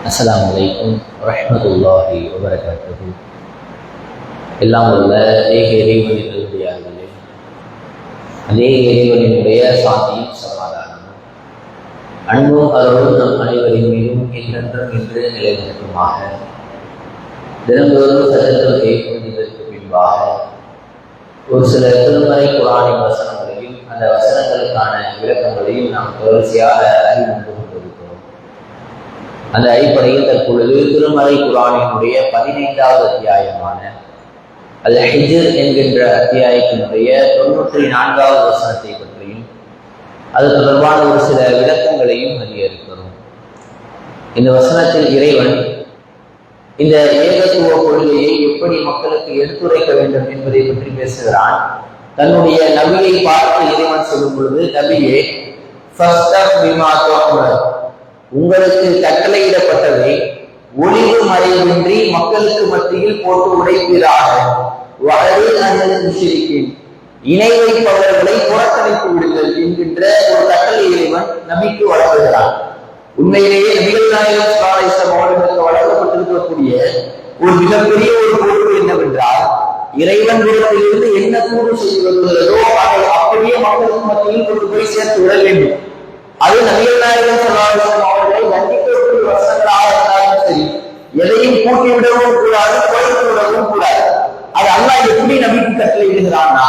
அஸ்லாம் அலைக்கும் வரஹ்மத்துல்லாஹி வபரகாத்து எல்லாம் உள்ள ஏக இறைவனின் நல்லடியார்களே அதே இறைவனினுடைய சாந்தியும் சமாதானமும் அன்பும் அருளும் நம் அனைவரின் மீதும் என்றென்றும் என்று நிலைநிற்குமாக தினந்தோறும் சதத்தில் கைப்பொழுதற்கு பின்பாக ஒரு சில திருமறை குரானின் வசனங்களையும் அந்த வசனங்களுக்கான விளக்கங்களையும் நாம் தொடர்ச்சியாக அறிந்து கொண்டிருக்கிறோம் அந்த அடிப்படையில் தற்பொழுது திருமலை குரானினுடைய பதினைந்தாவது அத்தியாயமான அல் ஹிஜர் என்கின்ற அத்தியாயத்தினுடைய தொண்ணூற்றி நான்காவது வசனத்தை பற்றியும் அது தொடர்பான ஒரு சில விளக்கங்களையும் அறிய இருக்கிறோம் இந்த வசனத்தில் இறைவன் இந்த ஏகத்துவ கொள்கையை எப்படி மக்களுக்கு எடுத்துரைக்க வேண்டும் என்பதை பற்றி பேசுகிறான். தன்னுடைய நபியை பார்த்து இறைவன் சொல்லும் பொழுது நபியே உங்களுக்கு கட்டளையிடப்பட்டதை ஒளிவு மறைவின்றி மக்களுக்கு மத்தியில் போட்டு உடைப்பீராக. வளரே அல்லது இணை வைப்பவர்களை புறக்கணித்து விடுங்கள் என்கின்ற ஒரு கட்டளை இறைவன் நபிக்கு வழங்குகிறார் உண்மையிலேயே நபிகள் நாயகம் சுல்லாசம் அவர்களுக்கு வழங்கப்பட்டிருக்கக்கூடிய ஒரு மிகப்பெரிய ஒரு பொறுப்பு என்னவென்றால் இறைவன் புறத்திலிருந்து என்ன கூறு செய்து வருகிறதோ அதை அப்படியே மக்களுக்கு மத்தியில் கொண்டு போய் சேர்த்து விட வேண்டும். அது நபிகள் நாயகம் சுல்லாசம் அவர்களை தண்டிக்கக்கூடிய வசனங்களாக இருந்தாலும் சரி எதையும் கூட்டி விடவும் கூடாது குறைத்து விடவும் கூடாது. அது அல்லா எப்படி நபிக்கு கட்டளையிடுகிறான்னா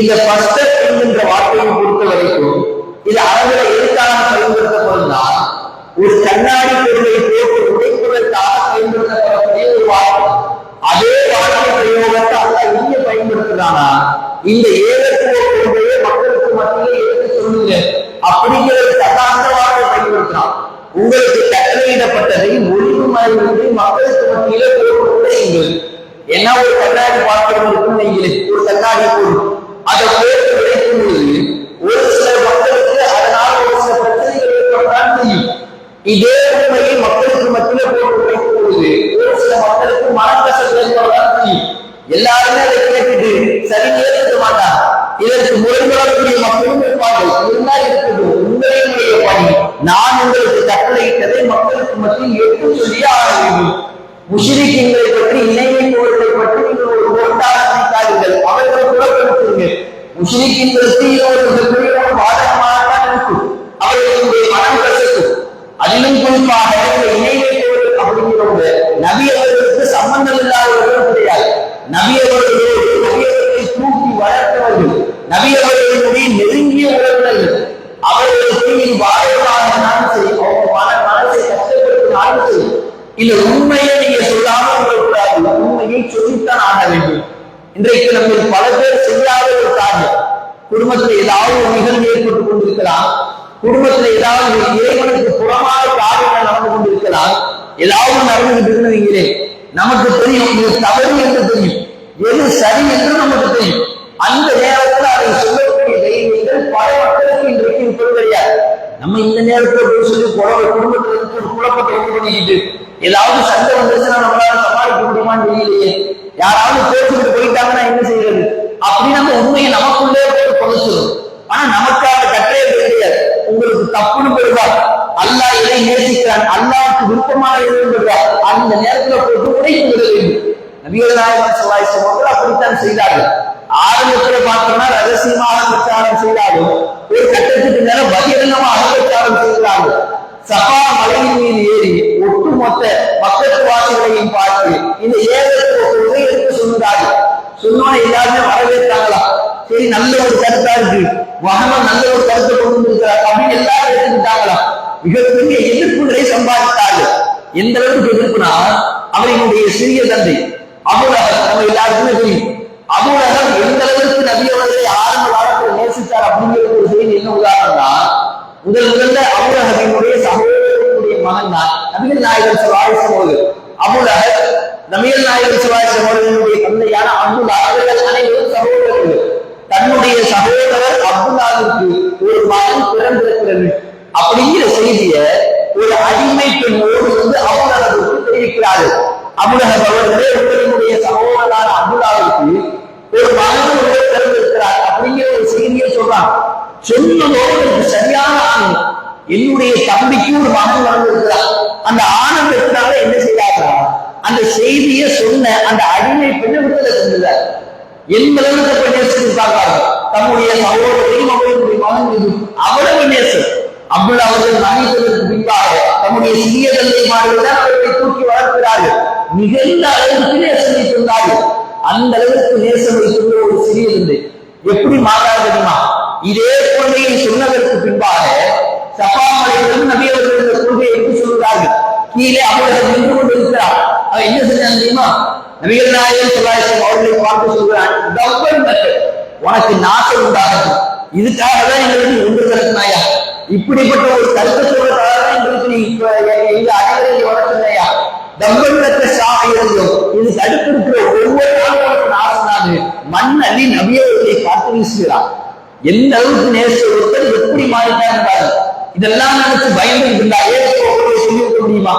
இந்த பஸ்டர் என்கின்ற வார்த்தையை பொறுத்த வரைக்கும் இது அரபில எதுக்காக பயன்படுத்தப்படும்னா ஒரு கண்ணாடி பொருளை போட்டு உடைப்பதற்காக பயன்படுத்தப்படக்கூடிய ஒரு வார்த்தை. அதே வார்த்தை பிரயோகத்தை அல்ல இங்க பயன்படுத்துறானா இந்த ஏகத்துவ கொள்கையை மக்களுக்கு மத்தியிலே எடுத்து சொல்லுங்க அப்படி அந்த வார்த்தை பயன்படுத்துறான் உங்களுக்கு கட்டளையிடப்பட்டதை ஒளிவு மக்களுக்கு மத்தியிலே போட்டு என்ன ஒரு கண்ணாடி பாத்திரம் இருக்குன்னு வைங்களேன் ஒரு கண்ணாடி பொருள் அதை போட்டு உடைக்கும் பொழுது ஒரு சில மக்களுக்கு அதனால் ஒரு சில பிரச்சனைகள் ஏற்படத்தான் செய்யும். இதே உண்மையை மக்களுக்கு மத்தியிலே போட்டு வைக்கும் பொழுது ஒரு சில மக்களுக்கு மனக்கசல் ஏற்படத்தான் செய்யும். எல்லாருமே அதை கேட்டுட்டு சரி ஏற்றுக்க மாட்டாங்க இதற்கு முறைப்படக்கூடிய மக்களும் இருப்பார்கள். இருந்தால் இருக்கட்டும் உண்மையினுடைய பணி நான் உங்களுக்கு கட்டளையிட்டதை மக்களுக்கு மத்தியில் எடுத்து சொல்லியே ஆக முஷிரிக்கீங்களை பற்றி இணையை போர்களை பற்றி நீங்கள் ஒரு பொருட்டாக நினைக்காதீர்கள் அவர்களை புறப்படுத்துங்க முஷிரிக்கீங்களுக்கு இது ஒரு மிகப்பெரிய ஒரு பாதகமாகத்தான் இருக்கும். அவர்களுடைய மனம் கசக்கும். அதிலும் குறிப்பாக இந்த இணை அப்படிங்கிறவங்க நபி அவர்களுக்கு சம்பந்தம் இல்லாதவர்கள் கிடையாது. நபி அவர்களோடு நபி அவர்களை தூக்கி வளர்த்தவர்கள். நபி அவர்கள் நெருங்கிய உறவினர்கள் அவர்களுக்கு இது பாதகமாகனாலும் சரி அவங்க மன மனசை கஷ்டப்படுத்தினாலும் சரி இல்ல உண்மையை நீங்க சொல்லாம இருக்கக்கூடாது. உண்மையை சொல்லித்தான் ஆக வேண்டும். இன்றைக்கு நம்ம பல பேர் செய்யாத ஒரு காரியம். குடும்பத்துல ஏதாவது ஒரு நிகழ்வு ஏற்பட்டுக் கொண்டிருக்கலாம். குடும்பத்துல ஏதாவது இறைவனுக்கு புறமான காரியங்கள் நடந்து கொண்டிருக்கலாம். ஏதாவது நடந்துகிட்டு இருக்குன்னு வைங்களேன் நமக்கு தெரியும். இது தவறு என்று தெரியும். எது சரி என்று நமக்கு தெரியும். அந்த நேரத்தில் அதை சொல்லக்கூடிய தைரியங்கள் பல மக்களுக்கு இன்றைக்கு இருப்பது கிடையாது நம்ம இந்த நேரத்தில் சொல்லி குழந்தை இருந்து ஒரு குழப்பத்தை உண்டு பண்ணிக்கிட்டு ஏதாவது சண்டை வந்துருச்சுன்னா நம்மளால சமாளிக்க முடியுமான்னு தெரியலையே. யாராவது பேசிக்கிட்டு போயிட்டாங்கன்னா என்ன செய்யறது? அப்படி நம்ம உண்மையை நமக்குள்ளே போட்டு பொழைச்சிடும் ஆனா நமக்காக கட்டளை கிடையாது உங்களுக்கு தப்புன்னு பெறுவா அல்லாஹ் இதை நேசிக்கிறான். அல்லாவுக்கு விருப்பமாக இருந்திருக்கிறார் அந்த நேரத்துல போட்டு உடைத்து விட வேண்டும். நபிகள் நாயகன் சொல்லாய் சொன்னவர்கள் அப்படித்தான் செய்தார்கள். ஆரம்பத்துல பார்த்தோம்னா ரகசியமாக பிரச்சாரம் செய்தாலும் ஒரு கட்டத்துக்கு நேரம் பகிரங்கமாக பிரச்சாரம் செய்கிறார்கள் சபா மலையின் மீது ஒட்டுமொத்த மக்கள் வாசிகளையும் பார்த்து இந்த ஏகத்துவ கொள்கை எடுத்து சொன்னார்கள் சொன்னோட எல்லாருமே வரவேற்றாங்களா? சரி நல்ல ஒரு கருத்தா இருக்கு. மகமன் நல்ல ஒரு கருத்தை கொண்டு வந்திருக்கிறார் அப்படின்னு எல்லாரும் எடுத்துக்கிட்டாங்களா? மிகப்பெரிய எதிர்ப்புகளை சம்பாதித்தார்கள். எந்த அளவுக்கு எதிர்ப்புனா அவர்களுடைய சிறிய தந்தை அபுலகம் நம்ம எல்லாருக்குமே தெரியும். அபுலகம் எந்த அளவுக்கு நபி ஆரம்ப காலத்தில் நேசித்தார் அப்படிங்கிறது ஒரு செய்தி என்ன உதாரணம்னா முதல் முதல்ல அபுலகரினுடைய சகோதரனுடைய மகன் தான் நபிகள் நாயகர் சுவாரிசம் அவர்கள். அபுலக நபிகள் நாயகர் சுவாரிசம் அவர்களுடைய தந்தையான அப்துல்லா அவர்கள் அனைவரும் சகோதரர்கள். தன்னுடைய சகோதரர் அப்துல்லாவிற்கு ஒரு மகன் பிறந்திருக்கிறது. அப்படிங்கிற செய்திய ஒரு அடிமை பெண்ணோடு வந்து அபுலகருக்கு தெரிவிக்கிறார்கள். அபுலகர் அவர்களே உங்களுடைய சகோதரரான அப்துல்லாவிற்கு ஒரு மகன் பிறந்திருக்கிறார் அப்படிங்கிற ஒரு செய்தியை சொல்றாங்க. சொன்னதோடு சரியான ஆணை. என்னுடைய தம்பிக்கு ஒரு மகன் வளர்ந்திருக்கிறார் அந்த ஆனந்தத்தினால என்ன செய்தாரா அந்த செய்தியை சொன்ன அந்த அடிமை பெண்ணை விடுதலை செஞ்சார் எந்த அளவுக்கு அப்ப நேசிச்சிருக்காங்க தம்முடைய சகோதரையும் அவர்களுடைய மகன் அவ்வளவு நேசம் அவ்வளவு அவர்கள் மன்னித்ததற்கு பின்பாக தம்முடைய சிறிய தந்தை தான் அவர்களை தூக்கி வளர்க்கிறார்கள். மிகுந்த அளவுக்கு நேசம் வைத்திருந்தார்கள் அந்த அளவுக்கு நேசம் வைத்துள்ள ஒரு சிறிய தந்தை. எப்படி மாறாது தெரியுமா இதே கொள்கையை சொன்னதற்கு பின்பாக சபா கீழே அவர்கள் நின்று கொண்டிருக்கிறார். அவர் என்ன செஞ்சாங்க தெரியுமா? நபிகள் நாயகம் சொல்லாசம் அவர்களை பார்த்து சொல்கிறான் உனக்கு நாசம் உண்டாகும் இதுக்காக தான் எங்களுக்கு ஒன்று திறக்குனாயா இப்படிப்பட்ட ஒரு கருத்தை சொல்றதுக்காக எங்களுக்கு நீ இந்த அனைவரையும் வளர்த்துனாயா? டபுள் சாக இருந்தோம். இது ஒவ்வொரு நாளும் உனக்கு நாசனாது மண் நபியவர்களை பார்த்து எந்த அளவுக்கு நேச ஒருத்தர் எப்படி மாறிட்டாங்க இதெல்லாம் நினைச்சு பயந்து இருந்தா ஏன் முடியுமா?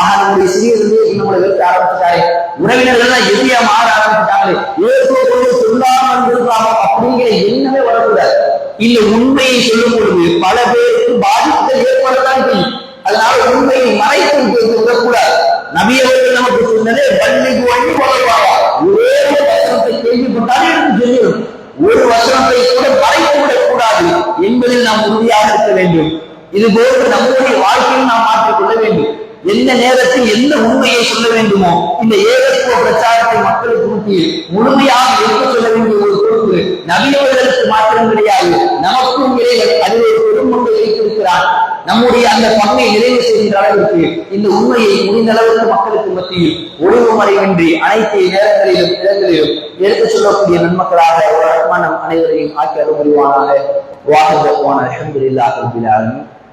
ஆக நம்முடைய சிறியது நம்மளை வைக்க ஆரம்பிச்சிட்டாரு உறவினர்கள் தான் எதிரியா மாற ஆரம்பிச்சுட்டாங்களே ஏதோ கொண்டு சொல்லாமல் இருக்காம அப்படிங்கிற எண்ணமே வரக்கூடாது. இல்ல உண்மையை சொல்லும் பொழுது பல பேருக்கு பாதிப்புகள் ஏற்படத்தான் செய்யும். அதனால உண்மையை மறைத்து விடக்கூடாது நபி அவர்கள் நமக்கு சொன்னதே பள்ளிக்கு வழி வளர்வாயா ஒரே ஒரு வசனத்தை கேள்விப்பட்டாலே எனக்கு தெரியும். ஒரு வசனத்தை கூட மறைத்து விடக்கூடாது என்பதில் நாம் உறுதியாக இருக்க வேண்டும். இது போன்று நம்முடைய வாழ்க்கையில் நாம் மாற்றிக்கொள்ள வேண்டும். எந்த நேரத்தில் எந்த உண்மையை சொல்ல வேண்டுமோ இந்த ஏகத்துவ பிரச்சாரத்தை மக்களுக்கு மத்தியில் முழுமையாக எடுத்து சொல்ல வேண்டிய ஒரு பொறுப்பு நபியவர்களுக்கு மாத்திரம் கிடையாது. நமக்கும் இறைவன் அதில் ஒரு பெருமொன்று வைத்திருக்கிறான் நம்முடைய அந்த பங்கை நிறைவு செய்கின்ற அளவிற்கு இந்த உண்மையை முடிந்த அளவுக்கு மக்களுக்கு மத்தியில் ஒளிவு மறைவின்றி அனைத்து நேரங்களிலும் இடங்களிலும் எடுத்துச் சொல்லக்கூடிய நன்மக்களாக ஒரு ரஹ்மான் நம் அனைவரையும் ஆக்கி அருள்புரிவானாக. வாகன போன ரபில் ஆலமீன்.